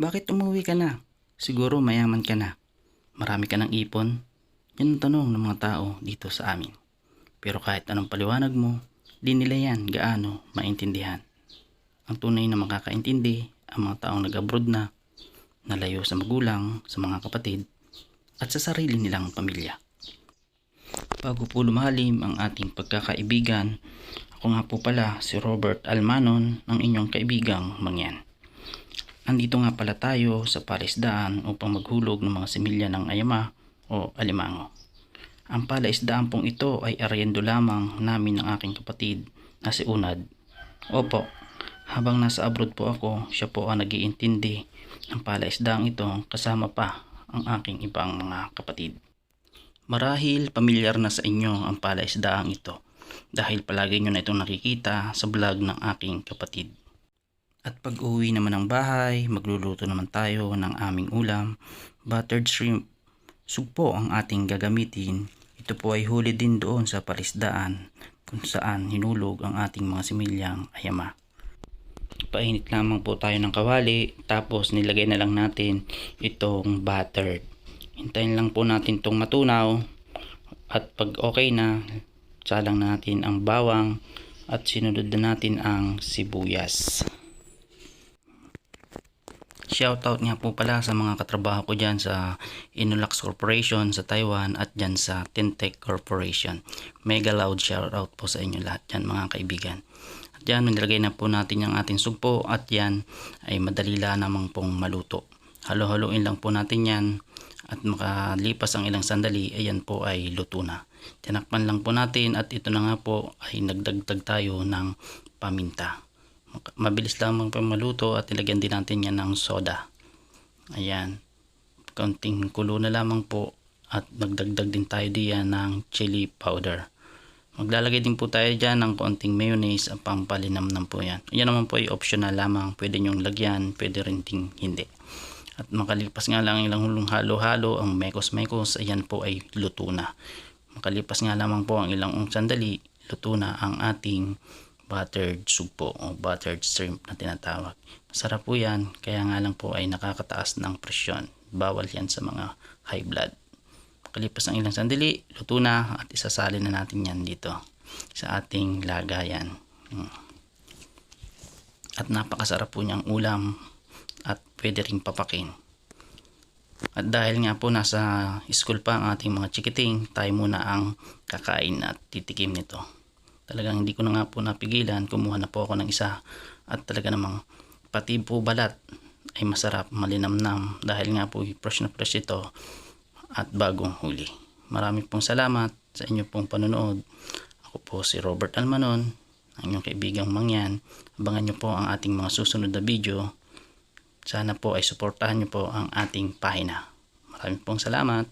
Bakit umuwi ka na? Siguro mayaman ka na. Marami ka ng ipon. Yan ang tanong ng mga tao dito sa amin. Pero kahit anong paliwanag mo, di nila yan gaano maintindihan. Ang tunay na makakaintindi ang mga taong nag-abroad na, nalayo sa magulang, sa mga kapatid, at sa sarili nilang pamilya. Bago po lumalim ang ating pagkakaibigan, ako nga po pala si Robert Almanon ng inyong kaibigang Mangyan. Andito nga pala tayo sa palaisdaan upang maghulog ng mga similya ng ayama o alimango. Ang palaisdaan pong ito ay aryendo lamang namin ng aking kapatid na si Unad. Opo, habang nasa abroad po ako, siya po ang nagiintindi ng palaisdaan ito kasama pa ang aking ibang mga kapatid. Marahil pamilyar na sa inyo ang palaisdaang ito dahil palagi nyo na itong nakikita sa vlog ng aking kapatid. At pag uwi naman ng bahay, magluluto naman tayo ng aming ulam, buttered shrimp. Sugpo ang ating gagamitin. Ito po ay huli din doon sa palisdaan kung saan hinulog ang ating mga similyang ayama. Painit lamang po tayo ng kawali tapos nilagay na lang natin itong buttered. Hintayin lang po natin itong matunaw at pag okay na, salang natin ang bawang at sinunod na natin ang sibuyas. Shoutout nga po pala sa mga katrabaho ko dyan sa Inulax Corporation sa Taiwan at dyan sa Tintech Corporation. Mega loud shoutout po sa inyo lahat dyan mga kaibigan. At yan, nilagay na po natin yung ating sugpo at yan ay madali lang namang pong maluto. Halo-haloin lang po natin yan at makalipas ang ilang sandali, ayan po ay luto na. Tinakpan lang po natin at ito na nga po ay nagdagdag tayo ng paminta mabilis lamang pa maluto at ilagyan din natin yan ng soda. Ayan. Kaunting kulo na lamang po at magdagdag din tayo diyan ng chili powder. Maglalagay din po tayo dyan ng kaunting mayonnaise ang pampalinamnam po yan. Yan naman po ay optional lamang. Pwede nyong lagyan pwede rin ding hindi. At makalipas nga lang ilang hulong halo-halo ang mekos-mekos ayan po ay luto na. Makalipas nga lamang po ang ilang sandali luto na ang ating buttered sugpo o buttered shrimp na tinatawag. Masarap po yan, kaya nga lang po ay nakakataas ng presyon. Bawal yan sa mga high blood. Kalipas ng ilang sandali, luto na at isasalin na natin yan dito sa ating lagayan. Hmm. At napakasarap po niyang ulam at pwede rin papakin. At dahil nga po nasa school pa ang ating mga chikiting, tayo muna ang kakain at titikim nito talagang hindi ko na nga po napigilan kumuha na po ako ng isa. At talaga namang pati po balat ay masarap malinamnam dahil nga po fresh na fresh ito at bagong huli. Marami pong salamat sa inyo pong panonood. Ako po si Robert Almanon ang inyong kaibigang mangyan. Abangan nyo po ang ating mga susunod na video. Sana po ay suportahan nyo po ang ating pahina. Maraming pong salamat